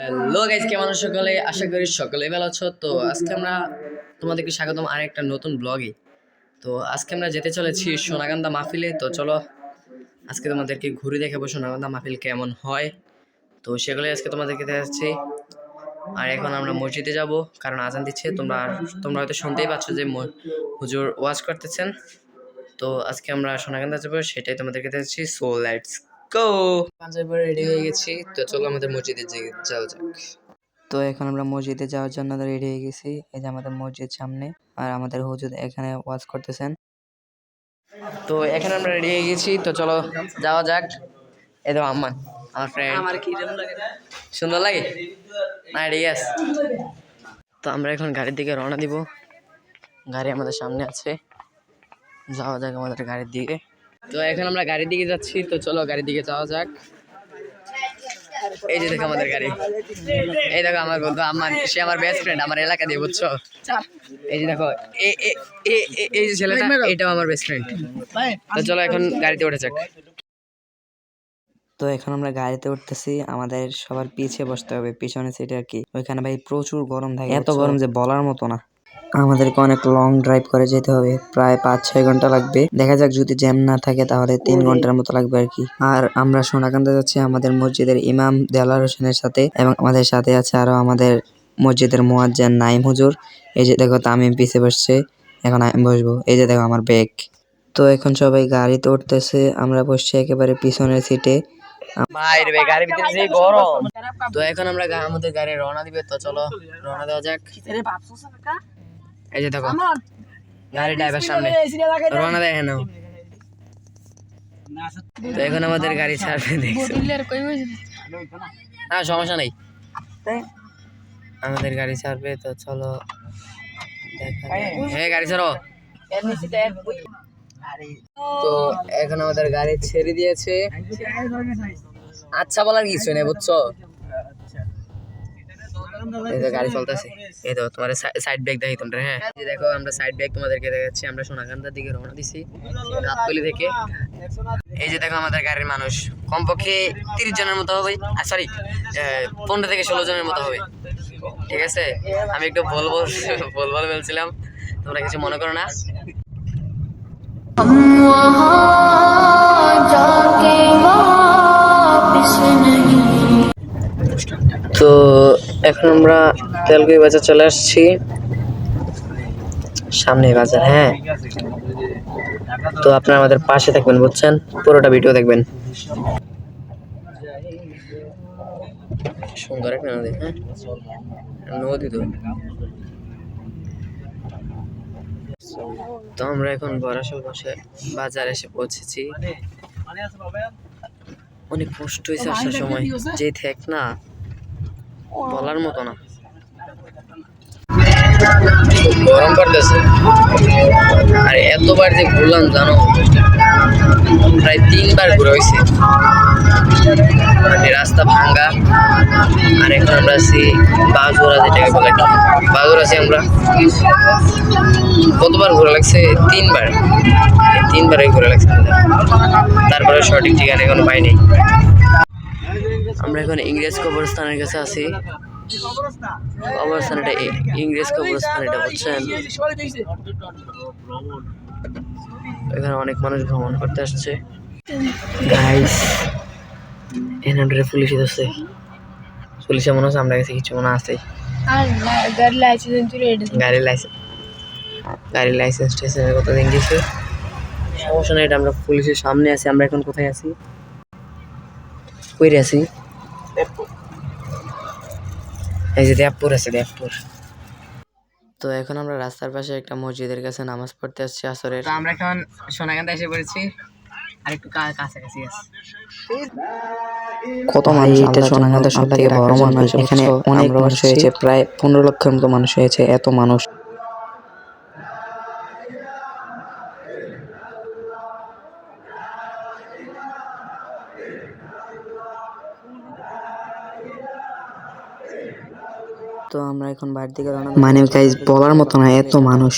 Hello guys কেমন সকলে? আশা করি সকলে ভালো আছো। তো আজকে আমরা তোমাদেরকে স্বাগতম আর একটা নতুন ব্লগে তো আজকে আমরা যেতে চলেছি সোনাগান্দা মাহফিলে। তো চলো, আজকে তোমাদেরকে ঘুরে দেখাবো সোনাগান্দা মাহফিল কেমন হয়। তো সেগুলোই আজকে তোমাদেরকে দেখাচ্ছি। আর এখন আমরা মসজিদে যাব, কারণ আজান দিচ্ছে। তোমরা তোমরা হয়তো শুনতেই পাচ্ছ যে হুজুর ওয়াজ করতেছেন। তো আজকে আমরা সোনাগান্দা যাব, সেটাই তোমাদেরকে দেখাচ্ছি। So let's go. পাঞ্জাবি পরে রেডি হয়ে গেছি। তো চলো আমাদের মসজিদে যাওয়া যাক। তো এখন আমরা মসজিদে যাওয়ার জন্য রেডি হয়ে গেছি। এই যে আমাদের মসজিদ সামনে আর আমাদের হুজুর এখানে ওয়াজ করতেছেন। তো এখানে আমরা রেডি হয়ে গেছি। তো চলো যাওয়া যাক। এই তো আম্মান আমার ফ্রেন্ড আমার কি সুন্দর লাগে না? ঠিক আছে তো আমরা এখন গাড়ির দিকে রওনা দিব। গাড়ি আমাদের সামনে আছে। যাওয়া যাক আমাদের গাড়ির দিকে। তো এখন আমরা গাড়ির দিকে যাচ্ছি তো চলো গাড়ির দিকে যাওয়া যাক। এই যে দেখো আমাদের গাড়ি। এই দেখো আমার বন্ধু আমার সে আমার বেস্ট ফ্রেন্ড আমার এলাকা দিয়ে বুঝছ? এই যে দেখো এই যে ছেলেটা এটাও আমার বেস্ট ফ্রেন্ড তো চলো এখন গাড়িতে উঠে যাক। তো এখন আমরা গাড়িতে উঠতেছি আমাদের সবার পিছে বসতে হবে পিছনে সিটে আর কি। ওইখানে ভাই প্রচুর গরম থাকে এত গরম যে বলার মতো না। আমাদেরকে অনেক লং ড্রাইভ করে যেতে হবে। প্রায় পাঁচ ছয় ঘণ্টা লাগবে। দেখা যাক যদি জ্যাম না থাকে তাহলে তিন ঘণ্টার মতো লাগবে আর কি। আর আমরা সোনাকান্দা যাচ্ছি আমাদের মসজিদের ইমাম দেলার হোসেনের সাথে এবং আমাদের সাথে আছে আরও আমাদের মসজিদের মোয়াজ্জেন নাইম হুজুর। এই যে দেখো তামিম পিছে বসছে। এখন আমি বসবো। এই যে দেখো আমার ব্যাগ তো এখন সবাই গাড়িতে উঠতেছে। আমরা বসছি একেবারে পিছনের সিটে তো এখন আমরা আমাদের গাড়ি রওনা দিবে। তো চলো রওনা দেওয়া যাক। এই যে দেখো গাড়ি ড্রাইভার সামনে। রওনা দেয় হ্যাঁ তো এখন আমাদের গাড়ি ছাড়বে দেখছ। না সমস্যা নেই। আমাদের গাড়ি ছাড়বে তো চলো দেখা যাক। হ্যাঁ গাড়ি ছাড়ো। তো এখন আমাদের গাড়ি ছেড়ে দিয়েছে। আচ্ছা বলার কিছু নেই বুঝছ? এই যে গাড়ি চলতেছে। এই তো তোমার সাইড ব্যাগ দেখি তোমরা হ্যাঁ? এই দেখো, আমরা সাইড ব্যাগ তোমাদেরকে দেখাচ্ছি। আমরা সোনাকান্দার দিকে রওনা দিছি গাবতলি থেকে। এই যে দেখো আমাদের গাড়ির মানুষ। কমপক্ষে তিরিশ জনের মতো হবে সরি পনেরো থেকে ষোলো জনের মতো হবে। ঠিক আছে? আমি একটু বল বল বল বল বলছিলাম, তোমরা কিছু মনে করো না। তো এখন আমরা তেলগুই বাজার চলে আসছি। সামনে বাজার হ্যাঁ। তো আপনারা আমাদের পাশে থাকবেন, বুঝছেন? পুরোটা ভিডিও দেখবেন। সুন্দর একটা নদী হ্যাঁ? নদী তো। তো আমরা এখন বরাসল বসে বাজার এসে পৌঁছেছি। অনেক কষ্ট হয়েছে আসার সময়। যে থেক না বলার মতো না। গরম পড়তেছে। আর এতবার যে ঘুরলাম, জানো, প্রায় তিনবার ঘুরে হয়েছে। মানে রাস্তা ভাঙ্গা আর এখন আমরা আছি বাজুরা যেটাকে বলে বাজুর আছি আমরা। কতবার ঘোরা লাগছে? তিনবার। এই তিনবারই ঘোরা লাগছে তারপরে সঠিক ঠিকানা এখনও পাইনি। আমরা এখন ইংরেজ কবরস্থানের কাছে আছি। কবরস্থান এটা ইংরেজ কবরস্থান এটা বুঝছেন? এখানে অনেক মানুষ ভ্রমণ করতে আসছে। গাইস এনাডরে পুলিশ আছে পুলিশে মনে হচ্ছে আমরা কাছে কিছু মনে আছে? গাড়ির লাইসেন্স গাড়ির লাইসেন্স টেসেন্সের কথা দিন গেছে সমস্যা নেই এটা আমরা পুলিশের সামনে আছি আমরা এখন কোথায় আছি? কইরে আছি? এই যে দেবপুর আছে দেবপুর তো এখন আমরা রাস্তার পাশে একটা মসজিদের কাছে নামাজ পড়তে আসছি আসরের। তো আমরা এখন সোনাগান্ধা এসে পড়েছি। আর একটু কাছাকাছি আছি। কত মানুষ এটা সোনাগান্ধা সব থেকে বড় মানুষ। এখানে অনেক মানুষ হয়েছে প্রায় পনেরো লক্ষের মতো মানুষ হয়েছে এত মানুষ। তো আমরা এখন বাড়ির দিকে রওনা মানে গাইজ বলার মতো না এত মানুষ।